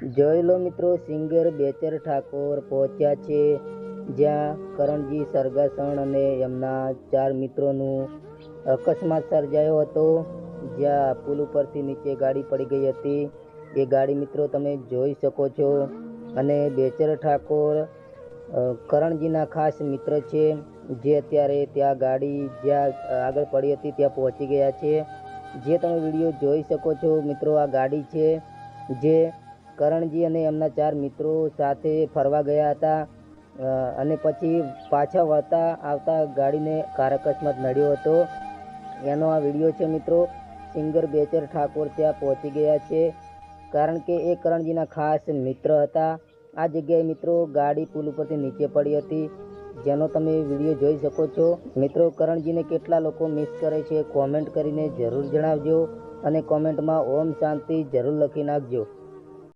જોઈ લો મિત્રો, સિંગર બેચર ઠાકોર પહોંચ્યા છે. જ્યાં કરણજી સરગાસણ અને એમના ચાર મિત્રોનું અકસ્માત સર્જાયો હતો. જ્યાં પુલ ઉપરથી નીચે ગાડી પડી ગઈ હતી. એ ગાડી મિત્રો તમે જોઈ શકો છો. અને બેચર ઠાકોર કરણજીના ખાસ મિત્ર છે. જે અત્યારે ત્યાં ગાડી જ્યાં આગળ પડી હતી ત્યાં પહોંચી ગયા છે. જે તમે વીડિયો જોઈ શકો છો મિત્રો, આ ગાડી છે. જે કરણજી અને એમના ચાર મિત્રો સાથે ફરવા ગયા હતા. અને પછી પાછા વળતા આવતા ગાડીને કાર અકસ્માત નડ્યો હતો. એનો આ વીડિયો છે મિત્રો, સિંગર બેચર ઠાકોર ત્યાં પહોંચી ગયા છે. કારણ કે એ કરણજીના ખાસ મિત્ર હતા. આ જગ્યાએ મિત્રો ગાડી પુલ ઉપરથી નીચે પડી હતી. જેનો તમે વીડિયો જોઈ શકો છો. મિત્રો, કરણજીને કેટલા લોકો મિસ કરે છે કોમેન્ટ કરીને જરૂર જણાવજો અને કોમેન્ટમાં ઓમ શાંતિ જરૂર લખી નાખજો.